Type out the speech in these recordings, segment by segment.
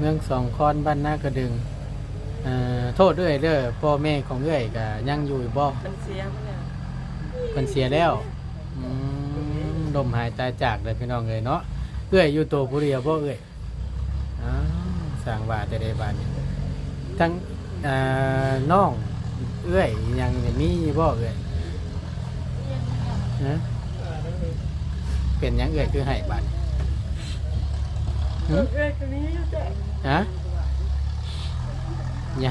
เมืองสองคอนบ้านนากระดึงเอ่อโทษด้วยเด้อพ่อแม่ของเอ้อยก็ยังอยู่บ่มันเสียไปแล้วเพิ่นเสียแล้วอืมลมหายตายจากเลยพี่น้องเอ้ยเนาะเอ้อยอยู่ตัวผู้เดียวบ่เอ้อยอ้าวสร้างว่าแต่ได้บาดนี้ทั้งเอ่อน้องเอ้อยยังมีบ่เอ้อยฮะเป็นหยังเอ้อยคือให้บาดนี้หึเอ้ยคนนี้อยู่แต่ ฮะอย่า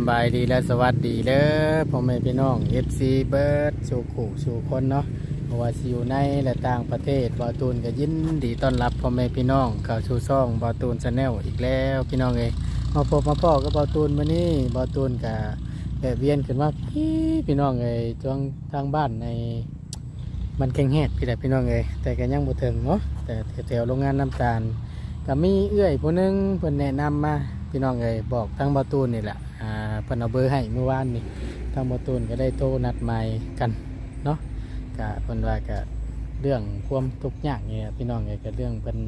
บสบายดีและสวัสดีเด้อพ่อแม่พี่น้อง FC เบิร์ดสู่ขู่สู่คนเนาะเพราะว่าสิอยู่ในและต่างประเทศบอตูนก็ยินดีต้อนรับพ่อแม่พี่น้องเข้าสู่ช่องบอตูนชาแนลอีกแล้วพี่น้องเอ้ยมาพบมาพ่อกับบอตูนมานี่บอตูนกับแบบเวียนขึ้นมาพี่พี่น้องเอ้ยจวงทางบ้านในมันแข็งแหดพี่แต่พี่น้องเอ้ยแต่ก็ยังบ่ถึงเนาะแต่แถวๆโรงงานน้ำตาลก็มีเอื้อยผู้นึงเพิ่นแนะนำมาพี่น้องเอ้ยบอกทางบาตูนนี่แหละ เพิ่นเอาเบอร์ให้เมื่อวานนี่ทางบาตูนก็ได้โทรนัดหมายกันเนาะก็เพิ่นว่าก็เรื่องความทุกข์ยากนี่แหละพี่น้องเอ้ยก็เรื่องเพิ่น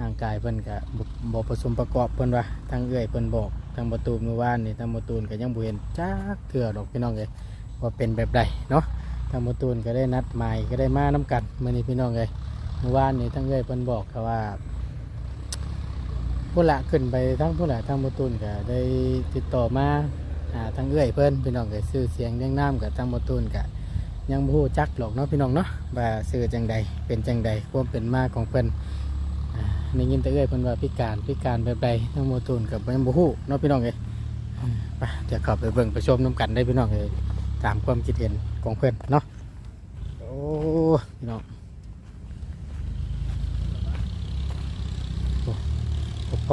ร่างกายเพิ่นก็บ่บ่ผสมประกอบเพิ่นว่าทางเอื้อยเพิ่นบอกทางบาตูนเมื่อวานนี่ทางบาตูนก็ยังบ่เห็นจักเทื่อดอกพี่น้องเอ้ยว่าเป็นแบบใดเนาะทางบาตูนก็ได้นัดหมายก็ได้มานํกันมื้อนี้พี่น้องเอ้ยเมื่อวานนี่ทางเอื้อยเพิ่นบอกก็ว่า ผู้ละขึ้นไปทั้งผู้ละทั้งบตุนก็ได้ติดต่อมาหาทั้งเอื้อยเพิ่นพี่น้องก็ซื้อเสียงเรียงน้ำกับทั้งบตุนก็ยังบ่ฮู้จักหรอกเนาะพี่น้องเนาะว่าซื้อจังใดเป็นจังใดความเป็นมาของเพิ่นอ่าในยินแต่เอื้อยเพิ่นว่าพิการพิการแบบใดทั้งบตุนก็บ่ยังบ่ฮู้เนาะพี่น้องเอ้ยไปเดี๋ยวข้าไปเบิ่งไปชมนํกันได้พี่น้องเอ้ยตามความคิดเห็นของเพิ่นเนาะโอ้พี่น้อง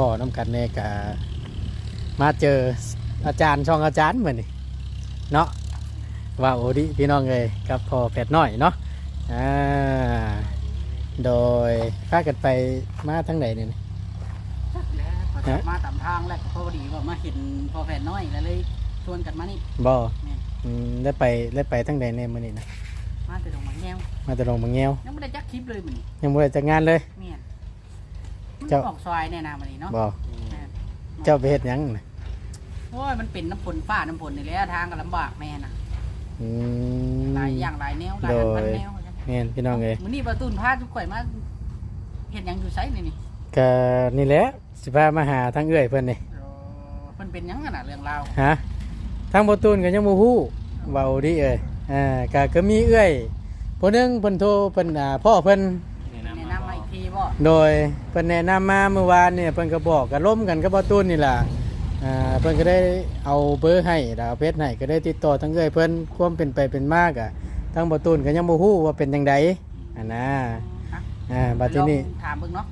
พ่อน้ำกันเนี่ยกะมาเจออาจารย์ช่องอาจารย์เหมือนนี่เนาะว่าโอดิพี่น้องเลยกับพ่อแปดน้อยเนาะอ่าโดยพากันไปมาทั้งไหนเนี่ยฮะมาตามทางแล้วก็พอดีว่ามาเห็นพอแฟนน้อยแล้วเลยชวนกันมานี่บ่แม่นอืมได้ไปได้ไปทั้งไหนเนี่ยมื้อนี้นะมาแต่ตรงมาแง้วมาแต่ลงบางแงวยังไม่ได้จักคลิปเลยมันนี่ยังบ่ได้จัดงานเลยเมียน มันเจ้า ออกซอยแน่นะมันนี่เนาะบ่แม่นเจ้าไปเฮ็ดหยังน่ะโอ้ยมันเป็นน้ำฝนฟ้าน้ำฝนนี่แหละทางก็ลำบากแม่น่ะอืม หลายอย่างหลายแนวหลายอันพันโดย แนวแม่นพี่น้องเอ้ยมื้อนี้ประตูนพาทุกข่อยมาเห็นยังอยู่ไสนี่นี่ก็นี่แหละสิพามาหาทั้งเอื้อยเพิ่นนี่เออมันเป็นหยังกันน่ะเรื่องราวฮะทางประตูนก็ยังบ่ฮู้เว้าดิเอ้ยอ่าก็ก็มีเอื้อยผู้หนึงเพิ่นโทรเพิ่นอ่าพ่อเพิ่น บ่โดยเพิ่นแนะนำมาเมื่อวานเนี่ยเพิ่นก็บอกก็ล้มกันกับประตูนนี่ล่ะอ่าเพิ่นก็ได้เอาเบอร์ให้ดาวเพชรให้ก็ได้ติดต่อทั้งเอื้อยเพิ่นความเป็นไปเป็นมากอะทางประตูนก็ยังบ่ฮู้ว่าเป็นจังไดอันน่ะอะอ่าบัดทีนี้ลองถามเบิ่งเนาะ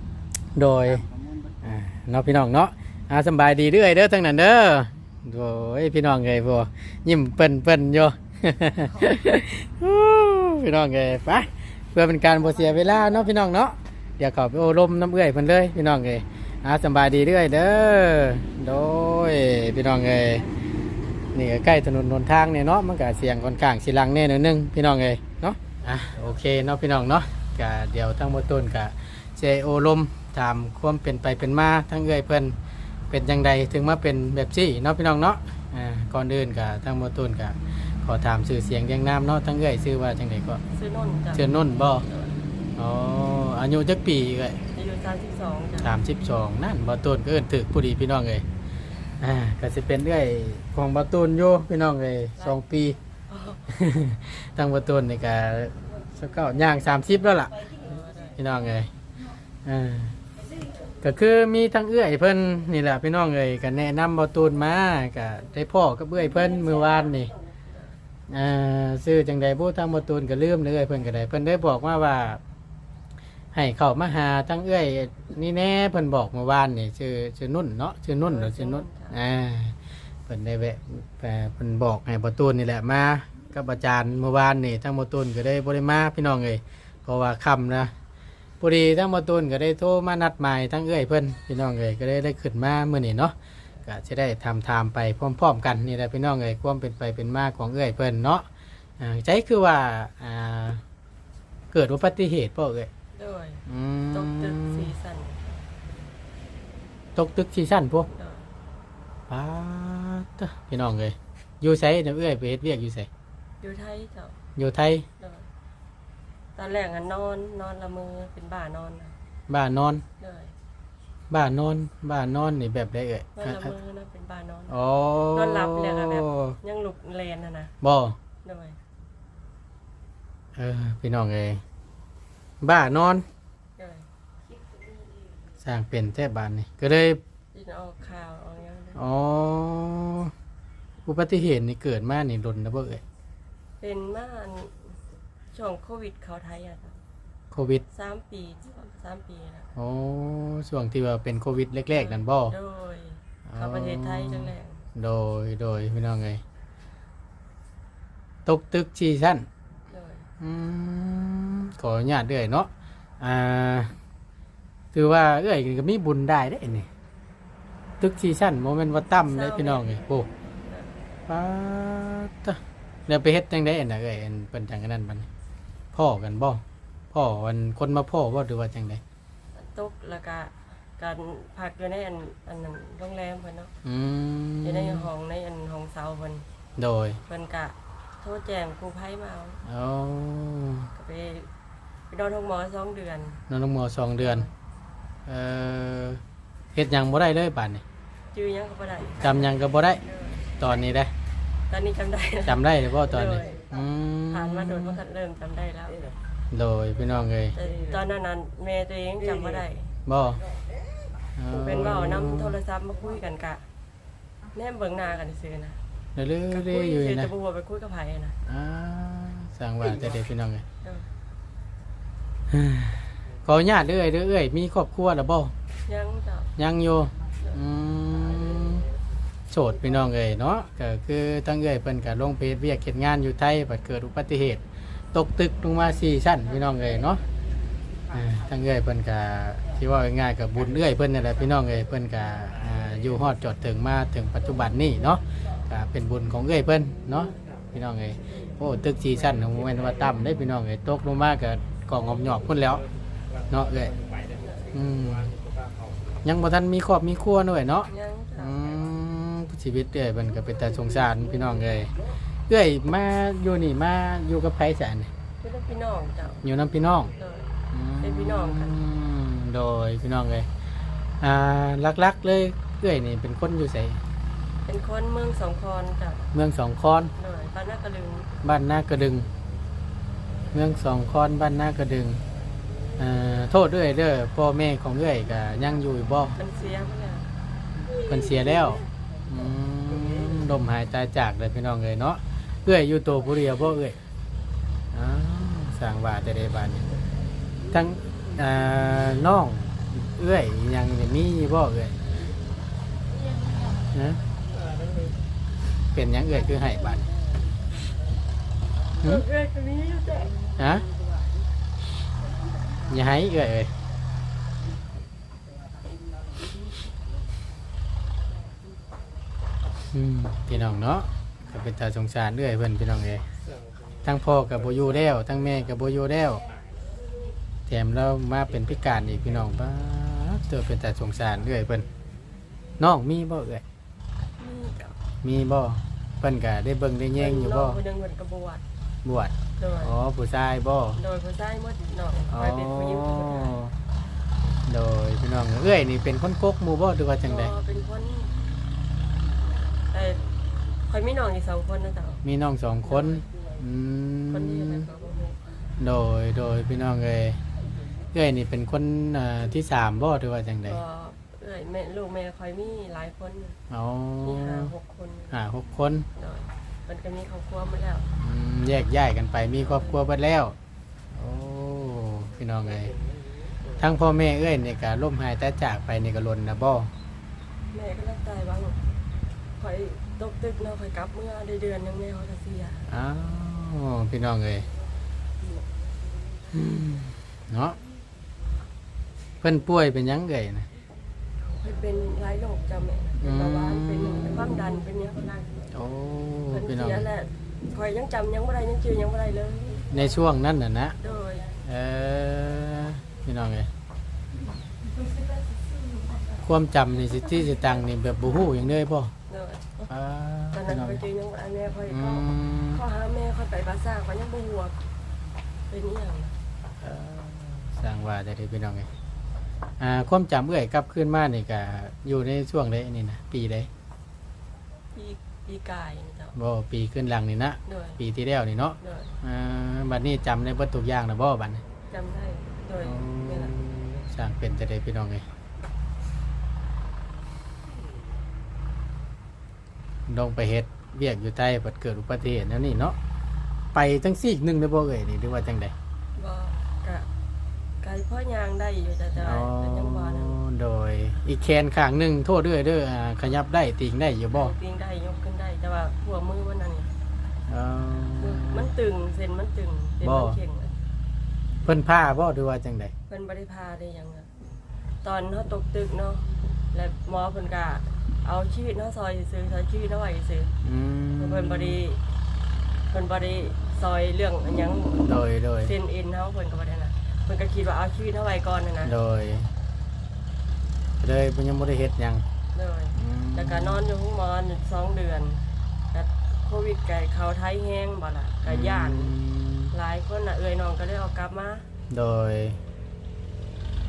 โดยถามข้อมูลเบิ่งอ่าเนาะพี่น้องเนาะอ่าสำบายดีเด้อยเด้อทั้งนั้นเด้อโอ้ยพี่น้องเอ้ยบ่ยิ้มเปิ้นเปิ้นอยู่อู้พี่น้องเอ้ยไปเพื่อเป็นการบ่เสียเวลาเนาะพี่น้องเนาะ เดี๋ยวเข้าไปโอ้ลมน้ำเอื้อยเพิ่นเลยพี่น้องเอ้ยอ่าสำบายดีเด้อยเด้อโดยพี่น้องเอ้ยนี่ก็ใกล้ถนนหนทางเนี่ยเนาะมันก็เสียงค่อนข้างสิลังแน่หนอยนึงพี่น้องเอ้ยเนาะอะโอเคเนาะพี่น้องเนาะก็เดี๋ยวทั้งหมดต้นก็เจโอลมถามความเป็นไปเป็นมาทั้งเอื้อยเพิ่นเป็นยังไงถึงมาเป็นแบบซี่เนาะพี่น้องเนาะอ่าก่อนอื่นกับทั้งโมตุนกับขอถามชื่อเสียงเรียงนามเนาะทั้งเอื้อยชื่อว่าจังไดก็ซื้อนนท์จ้ะชื่อนุ่นบ่อ๋อ อายุจักปีเอ้ยอายุ32จ้ะสามสิบสองนั่นบ่ตุนก็เอิ้นถึกผู้ดีพี่น้องเอ้ยอ่าก็สิเป็นเอื้อยของบ่ตุนอยู่พี่น้องเอ้ยสองปีทั้งบ่ตุนนี่ก็สักเก้าย่างสามสิบแล้วล่ะ พี่น้องเอ้ยอ่าก็คือมีทั้งเอื้อยเพิ่นนี่แหละพี่น้องเอ้ยก็แนะนำเบาตูนมาก็ได้พ่อกับเอื้อยเพิ่นเมื่อวานนี่อ่าซื้อจังใดผู้ทางเบาตูนก็ลืมเลยเอื้อยเพิ่นก็ได้เพิ่นได้บอกมาว่า ให้เข้ามาหาทั้งเอื้อยนี่แน่เพิ่นบอกเมื่อวานนี่ชื่อชื่อนุ่นเนาะชื่อนุ่นหรือชื่อนุ่นอ่าเพิ่นได้แวะเอ่อเพิ่นบอกให้เบาตูนนี่แหละมากับอาจารย์เมื่อวานนี่ทั้งหมดตุนก็ได้บ่ได้มาพี่น้องเอ้ยเพราะว่าค่ำนะพอดีทั้งหมดตุนก็ได้โทรมานัดหมายทั้งเอ้ยเพิ่นพี่น้องเอ้ยก็ได้ได้ขึ้นมามื้อนี้เนาะก็จะได้ทำทามไปพร้อม ๆ กันนี่แหละพี่น้องเอ้ยความเป็นไปเป็นมาของเอ้ยเพิ่นเนาะอ่าใจคือว่าอ่าเกิดอุบัติเหตุป่ะเอ้ย โดยอืมตกตึกสีสันตกตึกซีซั่นพวกโดยป้าดเด้อพี่น้องเอ้ยอยู่ไสเดี๋ยวเอ้ยไปเฮ็ดเวียกอยู่ไสอยู่ไทยเจ้าอยู่ไทยโดยตอนแรกอะนอนนอนละเมอเป็นบ้านอนนะบ้านนอนโดยบ้านนอนบ้านนอนนี่แบบใดเอ่ยนอนละเมอนะเป็นบ้านอน อ๋อนอนหลับเลยค่ะแบบ ยังลุกเลนนะนะบ่โดยเออพี่น้องเอ้ย บ้านอนโดยสร้างเป็นแท้บ้านนี่ก็เลยยินออกข่าวออกยังอ๋ออุบัติเหตุนี่เกิดมานี่ดนนะเบ่เอ่ยเป็นม่านช่วงโควิดเขาไทยอะจ้ะโควิดสามปีสามปีนะอ๋อช่วงที่ว่าเป็นโควิดแรกๆนั่นบ่โดยเข้าประเทศไทยจังแรกโดยโดยพี่น้องเอ้ยตกตึกซีซั่นโดยอืม ขออนุญาตเด้อยเนาะอ่าถือว่าเอ้ยก็มีบุญได้ได้นี่ตึกซีซั่นโมเมนต์ว่าต่ำเลยพี่น้องเอ้ยโอ้ป้าตะแล้วไปเฮ็ดจังได๋น่ะเอ้ยอันเพิ่นจังกันนั้นบัดนี้พ่อกันบ่พ่อวันคนมาพ่อบ่หรือว่าจังได๋ตกแล้วก็การพักอยู่ในอันอันนั้นโรงแรมเพิ่นเนาะอืมอยู่ในห้องในอันห้องเซาเพิ่นโดยเพิ่นกะโทษแจ้งกู้ภัยมาเอาเอาก็ไป ไปนอนห้องหมอสองเดือนน้องน้องหมอสองเดือนเอ่อเฮ็ดหยังบ่ได้เลยบัดนี้จื้อหยังก็บ่ได้จำหยังก็บ่ได้ตอนนี้ได้ตอนนี้จำได้แล้ว จำได้หรือเปล่าตอนนี้เลยอืมผ่านมาโดนมันก็เริ่มจำได้แล้ว โดยพี่น้องเลยแต่ตอนนั้นน่ะแม่ตัวเองจำบ่ได้บ่เป็นว่าเอานำโทรศัพท์มาคุยกันกะแนมเบิ่งหน้ากันซื่อๆนะเรื่อยก็ๆคุยอยู่ซื่อนะ จะบ่ว่าไปคุยกับไผนะอ่าสร้างว่าแต่เด็กพี่น้องเลยเออ ขออนุญาตเรื่อยๆเรื่อยๆมีครอบครัวแล้วบ่ยังจ้ะยังอยู่อืมโสดพี่น้องเลยเนาะก็คือทั้งเอ้ยเพิ่นก็ลงเพจเวียกเฮ็ดงานอยู่ไทยบัดเกิดอุบัติเหตุ ตกตึกลงมา4ชั้นพี่น้องเลยเนาะอ่าทั้งเอ้ยเพิ่นก็ที่ว่าง่ายๆกับบุญเอ้ยเพิ่นนี่แหละพี่น้องเอ้ยเพิ่นก็อ่าอยู่ฮอดจอดถึงมาถึงปัจจุบันนี้เนาะก็เป็นบุญของเอ้ยเพิ่นเนาะพี่น้องเอ้ยโอ้ตึก4ชั้นของแม่นว่าต่ำได้พี่น้องเอ้ยตกลงมาก็ กองงอบหยอกพุ่นแล้ว เนาะเอ้ยอืมยังบ่ทันมีครอบมีครัวด้วยเนาะยังจ้ะอืมชีวิตเอ้ยมันก็เป็นแต่สงสารพี่น้องเอ้ยเอ้ยมาอยู่นี่มาอยู่กับไผแสนนี่เป็นพี่น้องจ้ะอยู่นํพี่น้องเลยเป็นพี่น้องกันมโดยพี่น้องเลยอ่าลักๆเลยเอ้ยนี่เป็นคนอยู่ไสเป็นคนเมืองสองคอนจ้ะเมืองสองคอนเลยบ้านนากระลึงบ้านนากระดึง เมืองสองคอนบ้านนากระดึงอ่าโทษด้วยเด้อพ่อแม่ของเอ้ยก็ยังอยู่บ่มันเสียไปแล้วเพิ่นเสียแล้วอืมลมหายใจจากเลยพี่น้องเลยเนาะเอ้ยอยู่ตัวผู้เดียวบ่เอ้ยอ้าวสร้างว่าแต่ได้บ้านนี้ทั้งอ่าน้องเอ้ยยังนี่มีบ่เอ้ยนะเป็นหยังเอ้ยคือให้บ้านหึเอ้ยคนนี้จ้ะ ฮะอย่าให้เอ้ยเอ้ยอืมพี่น้องเนาะก็เป็นตาสงสารเอ้ยเพิ่นพี่น้องเอ้ยทั้งพ่อกับโบอยูแล้วทั้งแม่กับโบอยูแล้วแถมเรามาเป็นพิการอีกพี่น้องป้าดเจอเป็นตาสงสารเอ้ยเพิ่นน้องมีบ่เอ้ยนี่จ้ะมีบ่เพิ่นก็ได้เบิ่งได้แย่งอยู่บ่คนหนึงเหมือนกระบวด บวชโดยอ๋อผู้ชายบ่โดยผู้ชายหมดน้องอ๋อคอยเป็นผู้หญิงผู้ชายโดยพี่น้องเอ้ยนี่เป็นคนกกหมู่บ่หรือว่าจังไดอ๋อเป็นคนแต่คอยมีน้องอีกสองคนนะจ๊ะมีน้องสองคนอืคนนี้มแล้วก็บ่มีโดยโดยพี่น้องเอ้ยเอ้ยนี่เป็นคนอ่าที่สามบ่หรือว่าจังไดก็เอ้ยแม่ลูกแม่คอยมีหลายคนอ๋อมีห้าหกคนห้าหกคนโดย มันก็มีครอบครัวหมดแล้วอืมแยกย้ายกันไปมีครอบครัวเบิดแล้ว โอ้พี่น้องเอ้ยทั้งพ่อแม่เอ้ยนี่ก็ล่มหายแต่จากไปนี่ก็ลนนะบ่แม่ก็รักตายบ้างคอยตกตึกเนาะคอยกลับเมื่อได้เดือนหนึงแม่เขาจะเสียอ้าวพี่น้องเอ้ยอืมเนาะเพิ่นป่วยเป็นหยังเอ่ยนะ เพิ่นเป็นหลายโรคจ้ะแม่เป็นเบาหวานเป็นความดันเป็นหยังก็ได้โอ้เพิ่นพี่น้องเสียแหละคอยยังจำยังบ่ได้ยังชื่อยังบ่ได้เลยในช่วงนั้นน่ะนะโดยเออพี่น้องเอ้ยความจำนี่สิที่สิตังนี่แบบบ่ฮู้หยังเลยพ่อโดยอ่าตอนพี่นั้นน้องคอยเอ้ยเจอยังบ่ได้แม่คอยอืก็มข้อหาแม่คอยไปบาซ่าคอยยังบ่ฮู้ว่าเป็นอีหยัง เอ่อสร้างว่าได้เด้อพี่น้องเอ้ย อ่าความจำเอ้ยกลับคืนมานี่ก็อยู่ในช่วงใดนี่นะปีใดปีปีกายนี่เจ้าบ่ปีขึ้นหลังนี่นะโดยปีที่แล้วนี่เนาะโดยอ่าบัดนี้จำได้เบิดทุกอย่างนะบ่บัดนี้จำได้โดยนี่ล่ะสร้างเป็นจะได้พี่น้องเลยลงไปเฮ็ดเวียกอยู่ใต้ปัดเกิดอุบัติเหตุแล้วนี่เนาะไปทั้งซีกหนึ่งได้บ่เอ่ยนี่หรือว่าจังใดบ่กะ ไก่พ่อยางได้อยู่แต่แต่แต่ยังบ่นั้นโดยอีกแขนข้างหนึ่งโทษด้วยเด้ออ่าขยับได้ติงได้อยู่บ่ปีงได้ยกขึ้นได้ แต่ว่าหัวมือมันนั่นนี่เอ่อมันตึงเส้นมันตึงเส้นบ่ มันเข่งเลยเพิ่นผ้าบ่หรือว่าจังใดเพิ่นบ่ได้พาได้หยังอะตอนเฮาตกตึกเนาะและหมอเพิ่นก็เอาชีวิตเฮาซอยซื่อๆซอยชีวิตเฮาไว้ซื่ออืมเพิ่นบ่ได้เพิ่นบ่ได้ซอยเรื่องอันหยังโดยโดยเส้นเอ็นเฮาเพิ่นก็บ่ได้นะเพิ่นก็คิดว่าเอาชีวิตเฮาไว้ก่อนน่ะนะโดยเลยเพิ่นยังบ่ได้เฮ็ดหยังเลยอืมแล้วก็นอนอยู่ห้องหมอนสองเดือนแต่โควิดไก่เขาไทยแห้งบ่ล่ะก็ย่านอืมหลายคนน่ะเอ่ยน้องก็เลยเอากลับมาโดย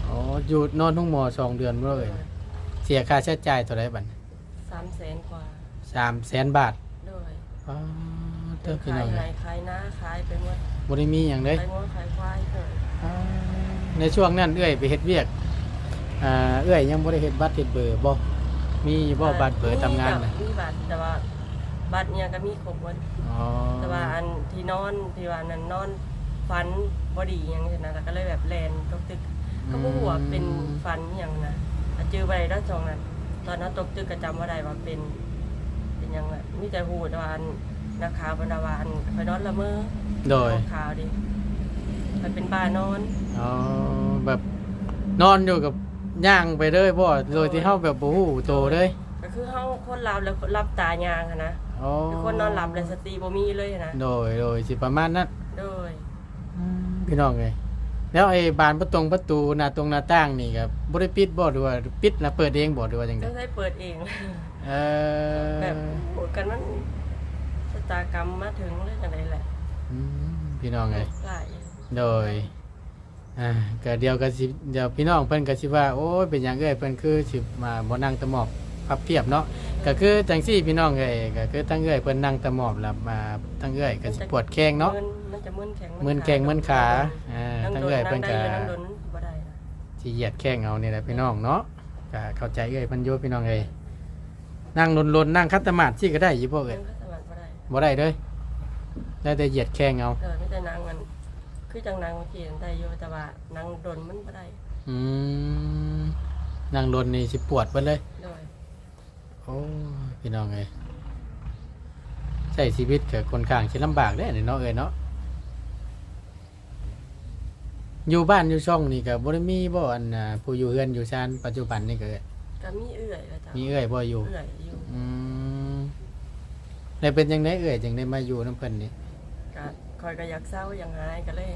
อ๋ออยู่นอนทุ่งหมอสองเดือนเลยเสียค่าใช้จ่ายเท่าไหรบัดสามแสนกว่าสามแสนบาทด้วยอ๋อเติมพี่ขาน้ยองไหเลนยขายนาขายไปหมดบ่ได้มีอย่างเลย ขายงัวขายควายเลยอ๋อ ในช่วงนั้นเอื้อยไปเฮ็ดเวียกอ่าเอื้อยยังบ่ได้เฮ็ดบัตรเฮ็ดเบอร์บ่มีบ่บัตรเบอร์ทำงานน่ะมีบัตรแต่ว่าบัตรเนี่ยก็มีครบหมดอ๋อแต่ว่าอันที่นอนที่ว่านั้นนอนฟันบ่ดีหยังซี่นะแล้วก็เลยแบบแลนตกตึกก็บ่ฮู้ว่าเป็นฟันอหย่างนะแต่เจอไปด้านจองนั้นตอนนั้นตกตึกก็จำว่าได้ว่าเป็น เป็นหยังอะมีแต่ฮู้แต่ว่าอันนักข่าวบรรดาว่าอันคอยนอนละเมอโดย ข่าวดิ มันเป็นบ้านนอนอ๋อแบบนอนอยู่กับย่างไปเลยบ่โดยที่เฮาแบบบ่ฮู้โตเลยก็คือเฮาคนหลับแล้วรับตายางอะนะอ๋อคือคนนอนหลับแล้วสติบ่มีเลยอะนะโดยโดยสิประมาณนั้นโดยพี่น้องเลยแล้วไอ้บานประตงประตูหน้าตรงหน้าต่างนี่ครับบริปิดบ่หรือว่าปิดแล้วเปิดเองบ่หรือว่าจังไดต้องใช้เปิดเองเออแบบโหกันมันชะตากรรมมาถึงเลยจังไดแหละอืมพี่น้องเลยหลาย โดยอ่าก็เดียวก็สิเดี๋ยวพี่น้องเพิ่นก็สิว่าโอ้ยเป็นหยังเอ้ยเพิ่นคือสิมาบ่นั่งตะหมอบพับเพียบเนาะก็คือจังซี่พี่น้องเอ้ยก็คือทั้งเอ้ยเพิ่นนั่งตะหมอบแล้วมาทั้งเอ้ยก็สิปวดแข้งเนาะมึมันจะมึนแข็งมึนแข้งมึนขาอ่านั่งทั้งโดนเอ้ยนั่เพิ่งนได้ก็อยู่นั่งโดนบ่ได้นะสิเหยียดแข้งเอานี่แหละพี่น้องเนาะก็เข้าใจเอ้ยเพิ่นอยู่พี่น้องเอ้ยนั่งลนๆนั่งคัตมาดสิก็ได้อยู่บ่เอ้มัยนก็สามารถบ่ได้บ่ได้เลยได้แต่เหยียดแข้งเอา คือจังนางเมื่อกี้ได้อยู่แต่ว่านางโดนมันบ่ได้อืมนั่งลนนี่สิปวดเบิดเลย โดยโอ้ยพี่น้องเอ้ยใช้ชีวิตกับคนข้างสิลำบากเด้อนี่เนาะเอ้ยเนาะอยู่บ้านอยู่ช่องนี่ก็บ่ได้มีบ่อันน่ะผู้อยู่เฮือนอยู่ชานปัจจุบันนี่ก็ก็มีเอื่อยแล้วจ้ะมีเอ้ยบ่อยู่เอื่อยอยู่อืมแล้วเป็นจังไดเอ้ยจังได้มาอยู่นํเพิ่นนี่ก็ คอยก็อยากเศร้าอย่างหายก็เลย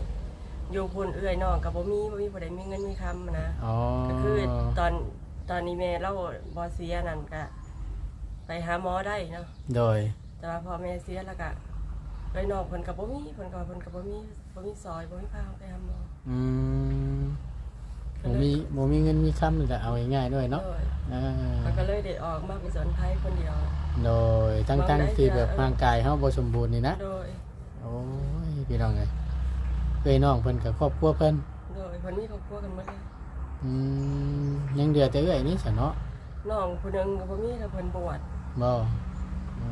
อยู่พุ่นเอื่อยน้องก็บ่มีบ่มีบ่ได้มีเงินมีคำนะอ๋อก็คือตอนตอนนี้แม่เราบ่เสียนั่นก็ไปหาหมอได้เนาะโดย แต่ว่าพอแม่เสียแล้วก็เลยน้องเพิ่นก็บ่มีเพิ่นก็ว่าเพิ่นก็บ่มีบ่มีซอยบ่มีพาไปหาหมออืมบ่มีบ่มีเงินมีคำนี่แหละเอาง่ายๆด้วยเนาะโดยอ่ามันก็เลยได้ออกมาเป็นสวนไทยคนเดียวโดยทั้งมองทั้งได้ที่เยอะแบบร่างกายเฮาบ่สมบูรณ์นี่นะโดย โอ้ยพี่น้องเอ้ยเอ้ยน้องเพิ่นกับครอบครัวเพิ่นโดยเพิ่นมีครอบครัวกันหมดเลยอืมยังเดือแต่เอ้ยนี่ซะเนาะน้องผู้หนึงก็บ่มีแต่เพิ่นบวชบ่อื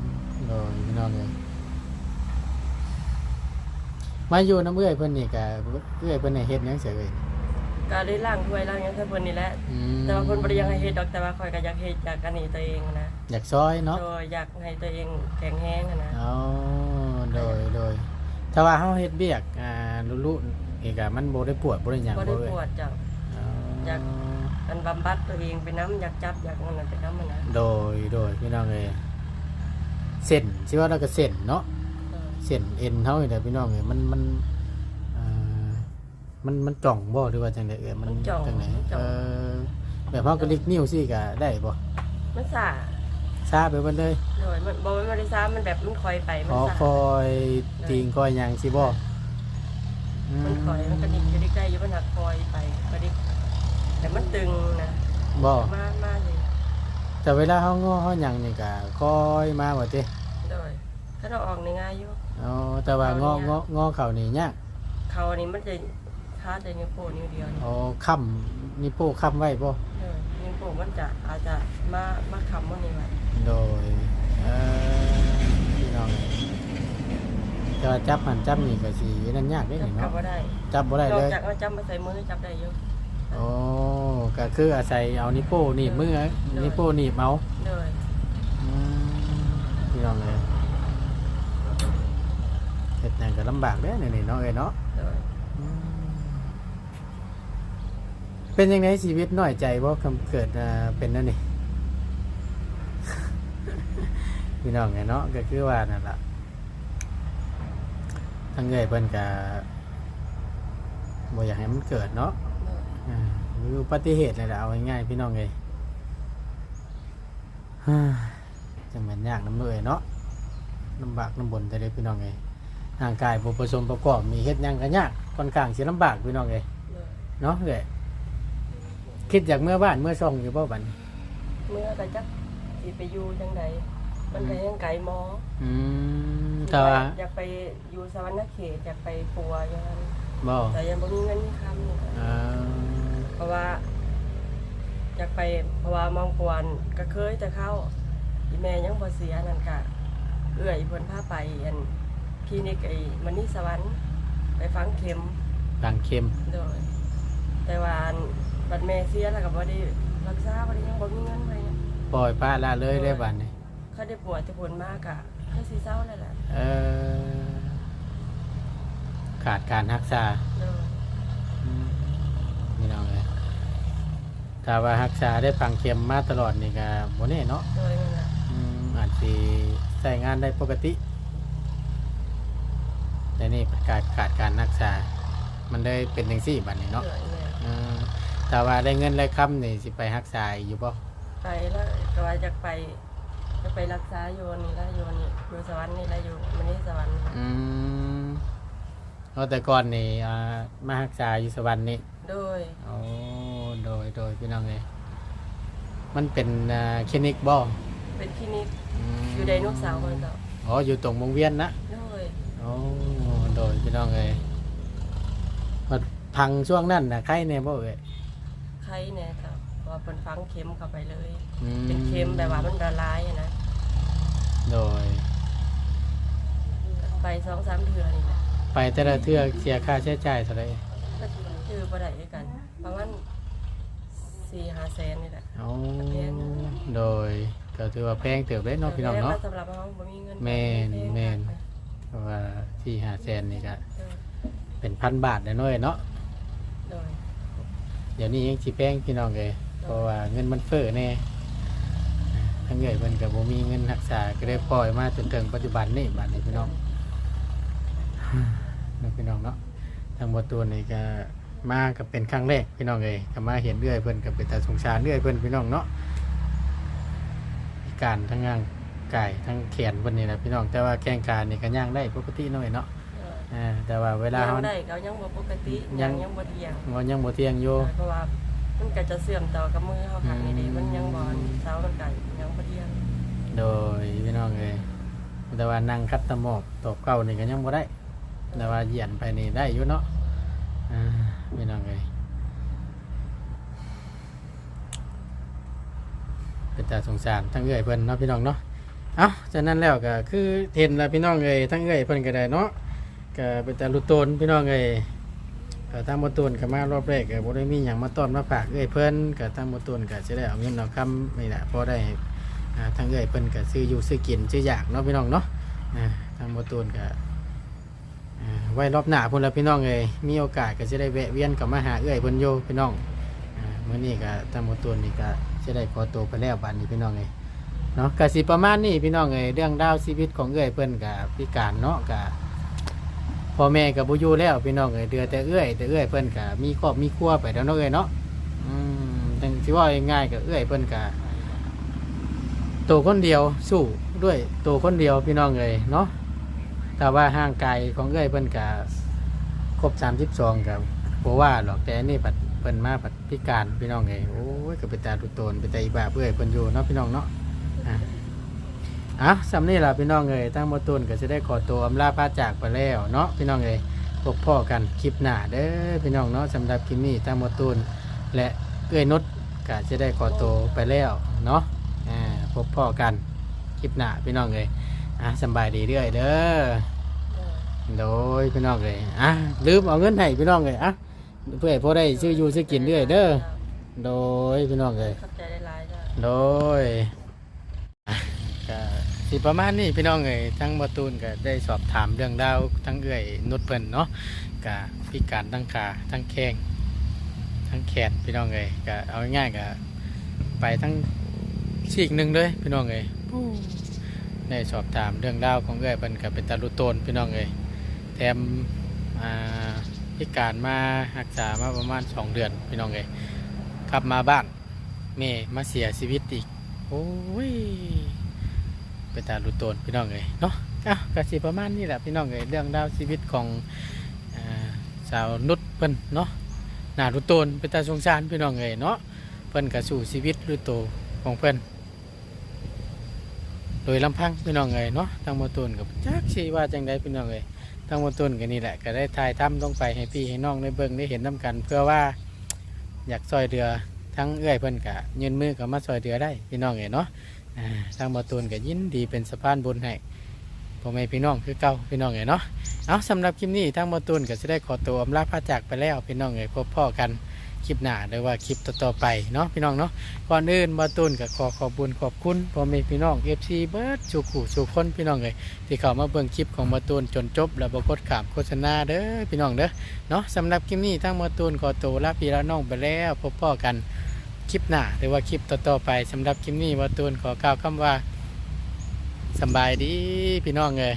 มโดยพี่น้องเอ้ยมาอยู่น้ำเอ้ยเพิ่นนี่ก็เอ้ยเพิ่นให้เฮ็ดหยังเสียเอ้ยก็ได้ล้างถ้วยล้างหยังให้เพิ่นนี่แหละ อืมแต่ว่าเพิ่นบ่ได้อยังให้เฮ็ดดอกแต่ว่าข่อยก็อยากเฮ็ดอยากอันนี้ตัวเองนะอยากซอยเนาะโดยอยากให้ตัวเองแข็งแรงอะนะ เอา โดยโดยถ้าว่าเฮาเฮ็ดเบียกอ่าลุๆนี่ก็มันบ่ได้ปวดบ่ได้หยังบ่ได้เอ่ยปวดเจ้าอ๋ออยาก มันบำบัดตัวเองไปน้ำอยากจับอยากนั่นนะไปน้ำมันนะโดยโดยพี่น้องเอ้ยเส้นสิว่าเราก็เส้นเนาะเออเส้นเอ็นเฮานี่แหละพี่น้องเอ้ยมันมันอ่ามันมันจ่องบ่หรือว่าจังไดเอ้ยมันจังไดเออแบบเฮากระดิกนิ้วสิก็ได้บ่มันสา ซาไปเบิดเลยโดยมันบอกว่ามันได้ซ้ำมันแบบมันคอยไปมันขอสาคอยติงคอยหยังสิบ่อืมันคอยมันกระดิกกระดิกได้อยู่มันหักคอยไปกระดิกแต่มันตึงนะบ่มากมากเลยแต่เวลาเฮางอเฮาหยังนี่ก็คอยมาบ่ติโดยถ้าเราออกในง่ายอยู่อ๋อแต่ว่างององอเข้านี่ยากเขาอันนี้มันจะคาดแต่นิ้วโป้นิ้วเดียวนี่อ๋อค้ำนี่โป้ค้ำไว้บ่เออนิ้วโป้มันจะอาจจะมามาคำมันนี่ไว้ โดยเอ่อพี่น้องจะจับหันจับนี่ก็สินั่นยากเด้จับนี่กลับเนาะว่าได้จับบ่ได้นเลอกยจากว่าจับมาใส่มือจับได้อยู่โอ้ก็คืออาศัยเอานิ้วโป้หนีบมือนิ้วโป้หนีบเอาโดยอืมพี่น้องเอ้ยเฮ็ดหยังก็ลำบากเด้อนี่ๆเนาะเอ้ยเนาะโดยอืมเป็นยังไงชีวิตน้อยใจบ่คำเกิดอ่าเป็นนั่นนี่ พี่น้องไงเนาะก็คือว่านั่นล่ะทั้งเงยเพิ่นก็บ่อยากให้มันเกิดเนาะโดยอ่าหรืออุบัติเหตุเลยล่ะเอาง่ายๆพี่น้องเอ้ยฮ่าจังแม่นยากน้ำเนยเนาะลำบากลำบนแต่เด้พี่น้องเอ้ยร่างกายบ่ผสมประกอบมีเฮ็ดหยังก็ยากค่อนข้างสิลำบากพี่น้องเอ้ยโดยเนาะเอ้ยคิดอยากเมื่อบ้านเมื่อช่องอยู่บ่บัดนี้ เมื่อก็จักสิไปอยู่จังใด มันไปยังไกลหมออืมแต่ว่าอยากไปอยู่สวรรณเขตอยากไปปัวอย่างนั้นบ่แต่ยังบ่มีเงินมีคำนี่อ่าเพราะว่าอยากไปเพราะว่ามองปวนก็เคยแต่เข้าอีแม่ยังบ่เสียนั่นกะเอื้อยเพิ่นพาไปอันคลินิกไอ้มันนี่สวรรค์ไปฝังเข็มบางเข็มโดยแต่ว่าอันบัดแม่เสียแล้วก็บ่ได้รักษาบ่ได้ยังบ่มีเงินไปเนี่ยปล่อยปละละเลยได้บัดนี้ เขาได้ปวดที่ผลมากอะเขาสิเศร้าเลยแหละเออขาดการรักษาโดยอืมพี่น้องเอ้ยถ้าว่ารักษาได้ฟังเข็มมาตลอดนี่ก็บ่แน่เนาะโดยนั่นแหละอืมอาจสิใช้งานได้ปกติ แต่นี่ขาดขาดการรักษา มันได้เป็นจังซี่บัดนี้เนาะโดยแม่อืมถ้าว่าได้เงินได้คำนี่สิไปรักษาอีกอยู่บ่ไปแล้วก็ว่าจะไป จะไปรักษาโยนนี่ละโยนนี่อยู่สวรรค์นี่ละอยู่มันนี่สวรรค์นี่อืมเอาแต่ก่อนนี่อ่ามารักษาอยู่สวรรค์นี่โดยโอ้โดยโดยพี่น้องเอ้ยมันเป็นอ่าคลินิกบ่เป็นคลินิกมอยู่ไดโนเสาร์คนเจ้าอ๋ออยู่ตรงวงเวียนนะ โดยโอ้โดยพี่น้องเอ้ยมาพังช่วงนั้นนะใครเนี่ยบ่เอ้ยใครเนี่ยเจ้าเพราะ ว่าเป็นฝังเข็มเข้าไปเลย อืเป็นเข็มแบบว่ามันละลายอะนะโดย ไปสองสามเดือนนี่แหละไปแต่ละเทื่อเสียค่าใช้จ่ายเท่าไหร่ก็ชื่อบ่ได้ด้วยกันประมาณสี่ห้าแสนนี่แหละโอ้แพงโดยก็ถือว่าแพงเติบได้เนาะพี่น้องเนาะสำหรับเราบ่มีเงินแม่นไปแม่น เพราะว่าที่หาแสนนี่ก็โดยเป็นพันบาทได้น้อยเนาะ โดยเดี๋ยวนี้ยังสิแพงพี่น้องเลย เพราะว่าเงินมันเฟ้อแน่ทั้งเงยเพิ่นก็บ่มีเงินรักษาก็ได้ปล่อยมาจนถึงปัจจุบันนี่บัดนี้พี่น้องเนาะพี่น้องเนาะทางบ่ตัวนี่ก็มาก็เป็นครั้งแรกพี่น้องเอ้ยก็มาเห็นเรื่อยเพิ่นก็เป็นตาสงสารเรื่อยเพิ่นพี่น้องเนาะพิการทั้งย่างกายทั้งแขนเพิ่นนี่แหละพี่น้องแต่ว่าแข้งขานี่ก็ย่างได้ปกติหน่อยเนาะโดยอ่าแต่ว่าเวลายัเฮางได้ก็ยังบ่ปกติยัยังงยังบ่เที่ยงก็ยังบ่เที่ยงอยู่เพราะว่า มันก็จะเสื่อมต่อกับมือเฮาข้างนี้เด้อืมมันยังบ่เสามันก็ยังบ่เที่ยงโดยพี่น้องเอ้ยแต่ว่านั่งคัดตะหมอบตบเก้านี่ก็ยังบ่ได้ แต่ว่าเหยียนไปนี่ได้อยู่เนาะอ่าพี่น้องเอ้ยเป็นตาสงสารทั้งเอ้อยเพิ่นเนาะพี่น้องเนาะเอ้าจากนั้นแล้วก็คือเห็นแล้วพี่น้องเอ้ยทั้งเอ้อยเพิ่นก็ได้เนาะก็เป็นตาลุโตนพี่น้องเอ้ย ก็ทางบตูนก็มารอบแรกก็บ่ได้มีหยังมาต้อนมาฝากเอ้ยเพิ่นก็ทางบตูนก็สิได้เอาเงินเอาคำนี่แหละพอได้อ่าทางเอ้ยเพิ่นก็ซื้ออยู่ซื้อกินซื้ออยากเนาะพี่น้องเนาะอ่าทางบตูนก็อ่าไว้รอบหน้าพุ่นละพี่น้องเอ้ยมีโอกาสก็จะได้แวะเวียนกับมาหาเอ้ยเพิ่นอยู่พี่น้องอ่ามื้อนี้ก็ทางบตูนนี่ก็จะได้ขอตัวไปแล้วบัดนี้พี่น้องเอ้ยเนาะก็สิประมาณนี้พี่น้องเอ้ยเรื่องราวชีวิตของเอ้ยเพิ่นก็พิการเนาะก็ พ่อแม่ก็บ่อยู่แล้วพี่น้องเอ้ยเดือแต่เอื้อยแต่เอื้อยเพิ่นก็มีครอบมีครัวไปแล้วเนาะเอ้ยเนาะอืมจังสิว่าง่ายๆก็เอื้อยเพิ่นก็ตัวคนเดียวสู้ด้วยตัวคนเดียวพี่น้องเลยเนาะแต่ว่าห่างไกลของเอ้ยเพิ่นกะครบสามสิบสองกับโบว่าหรอกแต่อันนี่ปัดเพิ่นมาปัดพิการพี่น้องเลยโอ้ยก็เป็นตาดุโตนเป็นตาอีบาเพื่อยเพิ่นอยู่เนาะพี่น้องเนาะอะ อะสำนี้ล่ะพี่น้องเลยตั้งมตูนก็จะได้ขอตัวอำลาพาจากไปแล้วเนาะพี่น้องเลยพบพ่อกันคลิปหน้าเด้อพี่น้องเนาะสำหรับคลิปนี้ตั้งมตูนและเอ้ยนุชก็จะได้ขอตัวไปแล้วเนาะอ่าพบพ่อกันคลิปหน้าพี่น้องเลยอะสำบายดีเรื่อยเด้อโดยพี่น้องเลยอะลืมเอาเงินให้พี่น้องเลยอะเพื่อให้พอได้ซื้ออยู่ซื้อกินเรื่อยเด้อโดยพี่น้องเลยเข้าใจได้หลายจ้ะโดยอะก็ สิประมาณนี้พี่น้องเลยทั้งบตูนก็ได้สอบถามเรื่องราวทั้งเอื่อยนุชเพิ่นเนาะก็พิการทั้งขาทั้งแข้งทั้งแขนพี่น้องเลยก็เอาง่ายๆก็ไปทั้งซีกหนึ่งเลยพี่น้องเอ้ยได้สอบถามเรื่องราวของเอ้อยเพิ่นกับเป็นตาลุโตนพี่น้องเอ้ยแถมอ่าพิการมารักษามาประมาณสองเดือนพี่น้องเอ้ยกลับมาบ้านแม่มาเสียชีวิตอีกโอ้ย เป็นตาลุโตนพี่น้องเอ้ยเนาะอะก็สิประมาณนี้แหละพี่น้องเอ้ยเรื่องราวชีวิตของอ่าสาวนุชเพิ่นเนาะหน้าลุโตนเป็นตาสงสารพี่น้องเอ้ยเนาะเพิ่นก็สู้ชีวิตลุโตของเพื่นโดยลำพังพี่น้องเลยเนาะทางมตูนกับจักชีว่าจังไดพี่น้องเลยทางมตูนกันนี่แหละ ก็ได้ถ่ายทำลงไปให้พี่ให้น้องได้เบิ่งได้เห็นน้กัน เพื่อว่าอยากซอยเรือทั้งเอื้อยเพิ่นกะยืนมือกับมาซอยเรือได้พี่น้องเลยเนาะ ทางมอตูนก็ยินดีเป็นสะพานบุญให้พ่อแม่พี่น้องคือเก่าพี่น้องเลยเนาะเอาสำหรับคลิปนี้ทางมอตูนก็จะได้ขอตัวอำลาพระจากไปแล้วพี่น้องเลยพบพ่อกันคลิปหน้าหรือว่าคลิปต่อๆไปเนาะพี่น้องเนาะก่อนอื่นมาตุนกับขอขอบุญขอบคุณพ่อแม่พี่น้องเอฟซีเบิร์ดสุขุสุคนพี่น้องเลยที่เข้ามาเบิ่งคลิปของมาตุนจนจบ แล้วบกดขามโฆษณาเด้อพี่น้องเด้อเนาะสำหรับคลิปนี้ทั้งมาตุนขอตัวลาพี่ละน้องไปแล้วพบพ่อกัน คลิปหน้าหรือว่าคลิปต่อๆไปสำหรับคลิปนี้วาตูนขอกล่าวคำว่าสบายดีพี่น้องเลย